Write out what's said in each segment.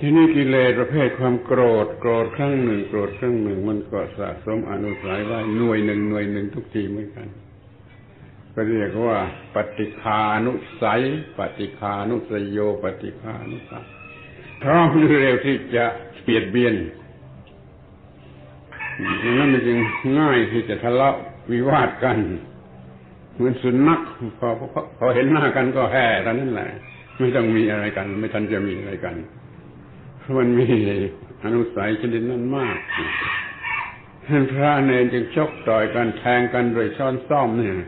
ทีนี้กิเลสประเภทความโกรธ โกรธครั้งหนึ่ง โกรธครั้งหนึ่ง มันก็สะสมอนุสัยไว้หน่วยหนึ่งหน่วยหนึ่งทุกทีเหมือนกัน ก็เรียกว่า ปฏิคานุสัย ปฏิคานุสยโย ปฏิคานุสัยพร้อมเร็วที่จะเปลี่ยนเบียนดังนั้นมันจึงง่ายที่จะทะเลาะวิวาทกัน เหมือนสุนัขพอพอเห็นหน้ากันก็แห่ตอนนั้นแหละ ไม่ต้องมีอะไรกัน ไม่ทันจะมีอะไรกัน มันมีอนุสัยชนิดนั้นมากท่านพระเนรจึงชกต่อยกันแทงกันโดยช้อนซ่อมเนี่ย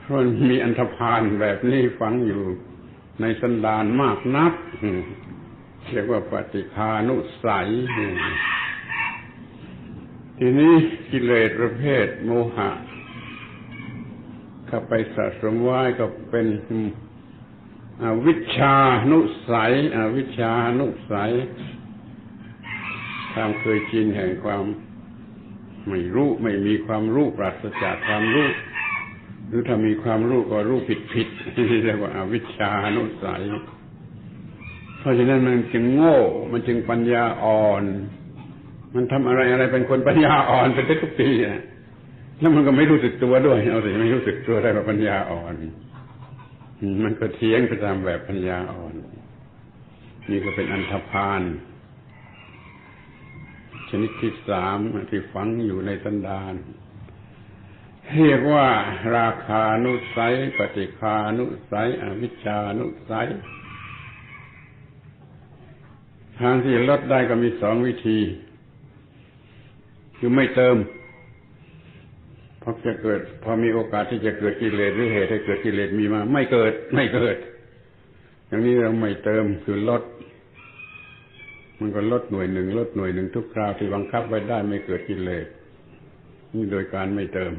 เพราะมันมีอันธพาลแบบนี้ฝังอยู่ในสันดานมากนักเรียกว่าปฏิคานุสัย ทีนี้กิเลสประเภทโมหะเข้าไปสะสมไว้ก็เป็น วิชานุสัยอวิชานุสัยความเคยชินแห่งความไม่รู้ไม่มีความรู้ปราศจากความรู้ หรือถ้ามีความรู้ก็รู้ผิดผิดนี่เรียกว่าอาวิชานุสัย เพราะฉะนั้นมันจึงโง่ มันจึงปัญญาอ่อน มันทำอะไรอะไรเป็นคนปัญญาอ่อนเป็นทุกทีแล้วมันก็ไม่รู้สึกตัวด้วย เอาสิไม่รู้สึกตัวได้ว่าปัญญาอ่อน มันก็เทียงไปตามแบบปัญญาอ่อน นี่ก็เป็นอันธพาลชนิดที่สามที่ฝังอยู่ในสันดานเรียกว่าราคานุสัย ปฏิคานุสัย อวิชานุสัย ทางที่ลดได้ก็มีสองวิธี คือไม่เติม พอจะเกิด พอมีโอกาสที่จะเกิดกิเลสหรือเหตุให้เกิดกิเลสมีมา ไม่เกิด ไม่เกิด อย่างนี้เราไม่เติมคือลด มันก็ลดหน่วยหนึ่งลดหน่วยหนึ่งทุกคราวที่บังคับไว้ได้ไม่เกิดกิเลสนี่โดยการไม่เติม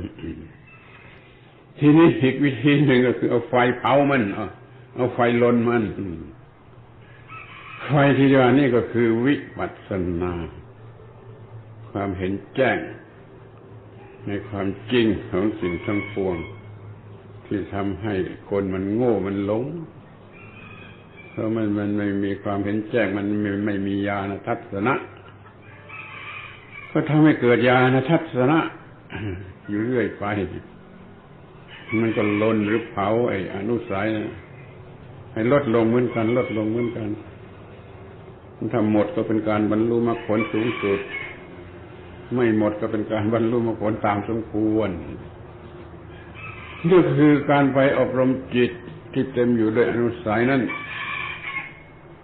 ทีนี้อีกวิธีหนึ่งก็คือเอาไฟเผามัน เอาไฟลนมันไฟที่ว่านี่ก็คือวิปัสสนา ความเห็นแจ้ง ในความจริงของสิ่งทั้งปวง ที่ทำให้คนมันโง่มันหลง เพราะมันมันไม่มีความเห็นแจ้งมันไม่ไม่มีญาณทัศนะก็ทำให้เกิดญาณทัศนะอยู่เรื่อยไป มันก็ลนหรือเผาไอ้อนุสัยให้ลดลงเหมือนกัน ลดลงเหมือนกันถ้าหมดก็เป็นการบรรลุมรรคผลสูงสุด ไม่หมดก็เป็นการบรรลุมรรคผลตามสมควรนี่คือการไปอบรมจิตที่เต็มอยู่ด้วยอนุสัยนั้น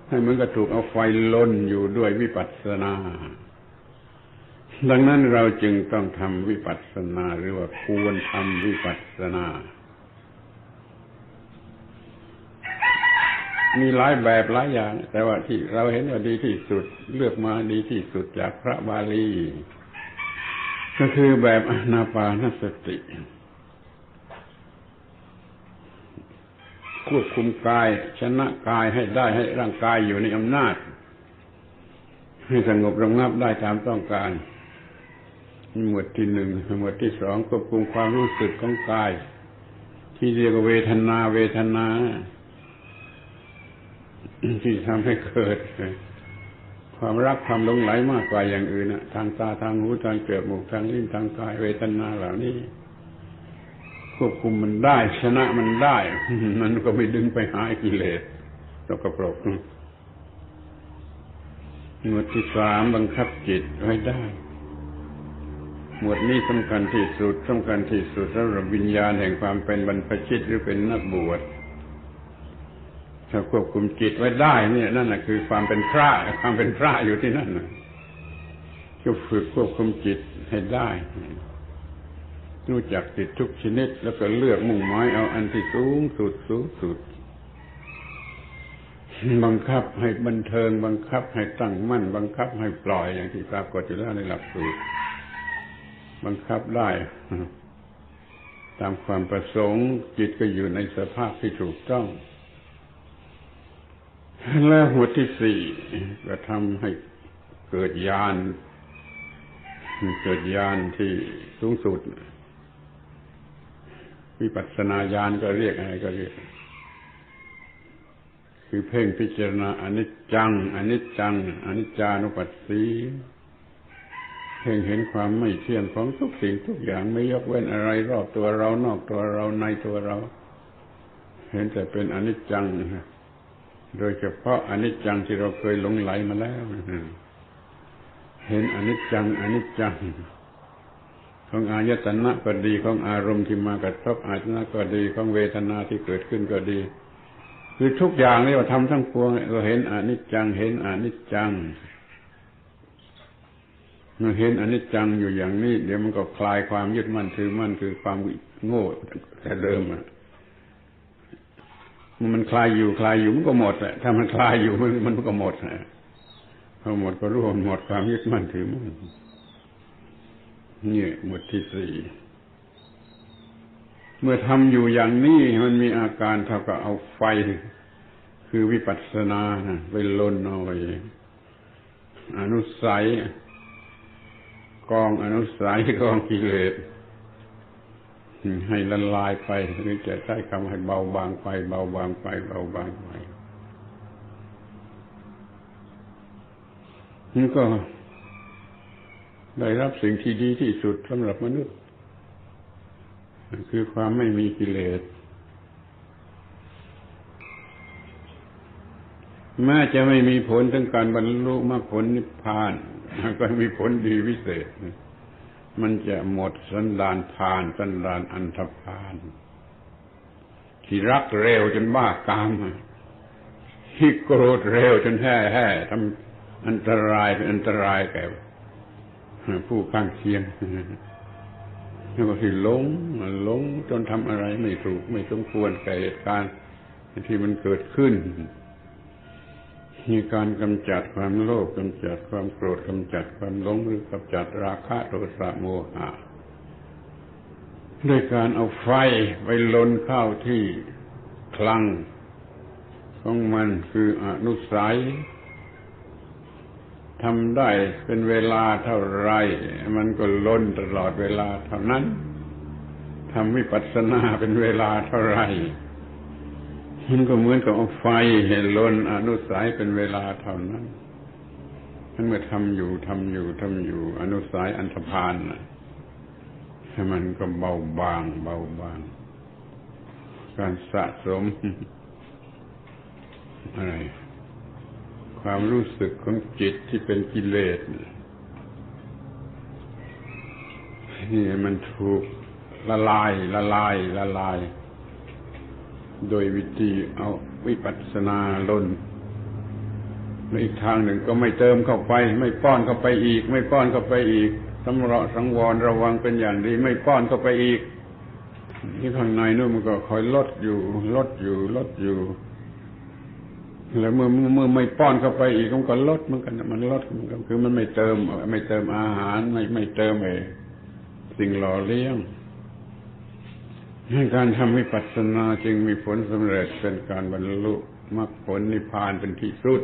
ให้เหมือนกับถูกเอาไฟลนอยู่ด้วยวิปัสสนา ดังนั้นเราจึงต้องทำวิปัสสนาหรือว่าควรทำวิปัสสนา มีหลายแบบหลายอย่าง แต่ว่าที่เราเห็นว่าดีที่สุดเลือกมาดีที่สุดจากพระบาลี ก็คือแบบอนาปานสติ ควบคุมกาย ชนะกายให้ได้ให้ร่างกายอยู่ในอำนาจ ให้สงบระงับได้ตามต้องการหมวดที่หนึ่งหมวดที่สองควบคุมความรู้สึกของกาย ที่เรียกว่าเวทนาเวทนา ที่ทำให้เกิด ความรักความหลงไหลมากกว่าอย่างอื่นนะทางตาทางหูทางเกลือบหมูทางลิ้นทางกายเวทนาเหล่านี้ ควบคุมมันได้ ชนะมันได้ มันก็ไม่ดึงไปหากิเลสตกกระปรกหมวดที่สามบังคับจิตไว้ได้ หมวดนี้สำคัญที่สุดสำคัญที่สุดสำหรับวิญญาณแห่งความเป็นบรรพชิตหรือเป็นนักบวช ถ้าควบคุมจิตไว้ได้เนี่ยนั่นแหะคือความเป็นพระความเป็นพระอยู่ที่นั่นก็ฝึกควบคุมจิตให้ได้ รู้จักติดทุกชนิด แล้วก็เลือกมุ่งหมายเอาอันที่สูงสุดสูงสุด บังคับให้บันเทิง บังคับให้ตั้งมั่น บังคับให้ปล่อยอย่างที่ปรากฏอยู่แล้วในหลักสูตรบังคับได้ ตามความประสงค์จิตก็อยู่ในสภาพที่ถูกต้อง และหัวที่สี่ก็ทำให้เกิดญาณเกิดญาณที่สูงสุดวิปัสสนาญาณก็เรียกอะไรก็เรียก คือเพ่งพิจารณาอนิจจังอนิจจังอนิจจานุปัสสีเพ่งเห็นความไม่เที่ยงของทุกสิ่งทุกอย่างไม่ยกเว้นอะไรรอบตัวเรานอกตัวเราในตัวเรา เห็นแต่เป็นอนิจจัง โดยเฉพาะอนิจจังที่เราเคยหลงไหลมาแล้วเห็นอนิจจังอนิจจัง ของอายตนะก็ดีของอารมณ์ที่มากระทบอายตนะก็ดีของเวทนาที่เกิดขึ้นก็ดี คือทุกอย่างนี่ว่าทำทั้งปวงเราเห็นอนิจจัง เห็นอนิจจังเมื่อเห็นอนิจจังอยู่อย่างนี้ เดี๋ยวมันก็คลายความยึดมั่นถือมั่นคือความโง่แต่เดิมอะ มันคลายอยู่คลายอยู่มันก็หมดแหละถ้ามันคลายอยู่มันมันก็หมดะพอหมดก็รู้หมดความยึดมั่นถือมั่นนี่หมดที่สี่เมื่อทำอยู่อย่างนี้มันมีอาการเท่ากับเอาไฟ คือวิปัสสนาไปลนเอาไปอนุสัย กองอนุสัยกองกิเลส ให้ละลายไปหรือจะใช้คำให้เบาบางไป เบาบางไป เบาบางไปนี่ก็ได้รับสิ่งที่ดีที่สุดสำหรับมนุษย์ คือความไม่มีกิเลสแม้จะไม่มีผลถึงการบรรลุมรรคผลนิพพาน ก็มีผลดีวิเศษ มันจะหมดสันดานพานสันดานอันธพานที่รักเร็วจนบ้ากามที่โกรธเร็วจนแห่แห่ทำอันตรายเป็นอันตรายแก่ผู้ข้างเคียงแล้วก็ที่หลงหลงจนทำอะไรไม่ถูกไม่สมควรแก่เหตุการณ์ที่มันเกิดขึ้น มีการกำจัดความโลภกำจัดความโกรธกำจัดความหลงหรือกำจัดราคะโทสะโมหะด้วยการเอาไฟไปลนเข้าที่คลังของมันคืออนุสัยทำได้เป็นเวลาเท่าไร มันก็ล้นตลอดเวลาเท่านั้นทำวิปัสสนาเป็นเวลาเท่าไร มันก็เหมือนกับเอาไฟเห็นลนอนุสัยเป็นเวลาเท่านั้นมันเมื่อทำอยู่ทำอยู่ทำอยู่ อนุสัยอันธพาลนะมันก็เบาบาง เบาบาง การสะสมอะไรความรู้สึกของจิตที่เป็นกิเลสนี่มันถูกละลายละลายละลาย โดยวิธีเอาวิปัสสนาลนในอีกทางหนึ่งก็ไม่เติมเข้าไป ไม่ป้อนเข้าไปอีก ไม่ป้อนเข้าไปอีกสำราสังวรระวังเป็นอย่างดีไม่ป้อนเข้าไปอีกที่ข้างในนู่นมันก็คอยลดอยู่ ลดอยู่ ลดอยู่ แล้วเมื่อเมื่อไม่ป้อนเข้าไปอีกมันก็ลดมันกันมันลดมันก็คือมันไม่เติม ไม่เติมอาหารไม่ไม่เติมไอ้สิ่งหล่อเลี้ยง การทำวิปัสสนาจึงมีผลสำเร็จเป็นการบรรลุมรรคผลนิพพานเป็นที่สุด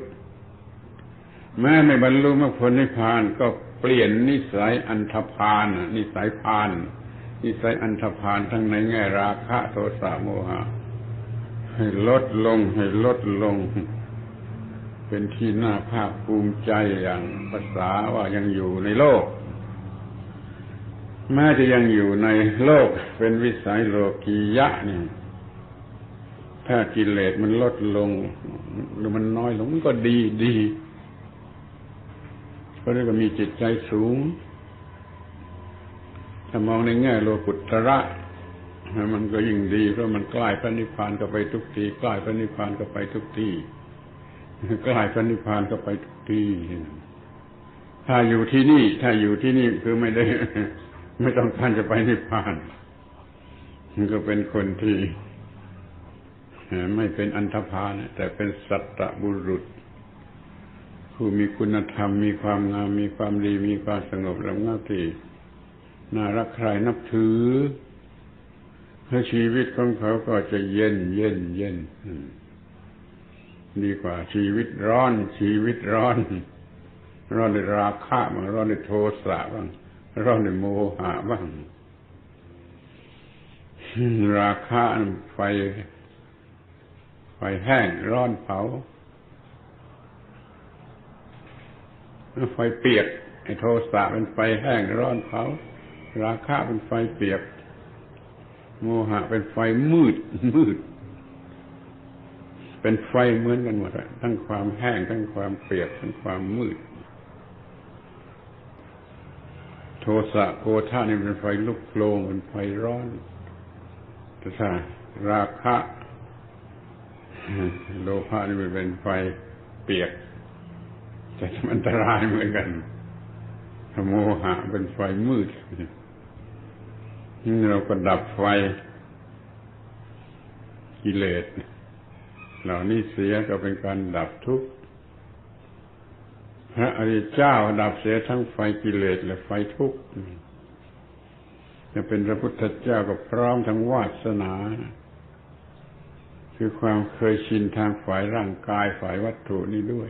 แม้ไม่บรรลุมรรคผลนิพพานก็เปลี่ยนนิสัยอันธพาลนิสัยพานนิสัยอันธพาลทั้งในแง่ราคะโทสะโมหะ ให้ลดลงให้ลดลง เป็นที่น่าภาคภูมิใจอย่างภาษาว่ายังอยู่ในโลก แม้จะยังอยู่ในโลกเป็นวิสัยโลกียะเนี่ยถ้ากิเลสมันลดลงหรือมันน้อยลงมันก็ดีดีเพราะนี่ก็มีจิตใจสูง ถ้ามองในแง่โลกุตระมันก็ยิ่งดี เพราะมันใกล้พระนิพพานก็ไปทุกทีใกล้พระนิพพานก็ไปทุกทีใกล้พระนิพพานก็ไปทุกทีถ้าอยู่ที่นี่ ถ้าอยู่ที่นี่คือไม่ได้ ไม่ต้องการจะไปนิพพานมันก็เป็นคนที่ไม่เป็นอันธพาลแต่เป็นสัตตบุรุษ ผู้มีคุณธรรม มีความงาม มีความดี มีความสงบระงับที่น่ารักใครนับถือถ้าชีวิตของเขาก็จะเย็นเย็นเย็นดีกว่าชีวิตร้อน ชีวิตร้อน ร้อนในราคะบ้างร้อนในโทสะบ้าง ร้อนในโมหะบ้าง ราคะไฟ ไฟแห้งร้อนเผา ไฟเปียก ไอ้โทสะเป็นไฟแห้งร้อนเผา ราคะเป็นไฟเปียก โมหะเป็นไฟมืด มืด เป็นไฟเหมือนกันหมดทั้งความแห้ง ทั้งความเปียก ทั้งความมืด โทสะโกธาเนี่ยเป็นไฟลุกโผล่เป็นไฟร้อนแต่ถ้าราคะโลภะนี่มันเป็นไฟเปียกแต่มันอันตรายเหมือนกันโมหะเป็นไฟมืดนี่เราก็ดับไฟกิเลสเหล่านี้เสียก็เป็นการดับทุกข์ พระอริยเจ้าดับเสียทั้งไฟกิเลสและไฟทุกข์จะเป็นพระพุทธเจ้าก็พร้อมทั้งวาสนา คือความเคยชินทางฝ่ายร่างกายฝ่ายวัตถุนี้ด้วย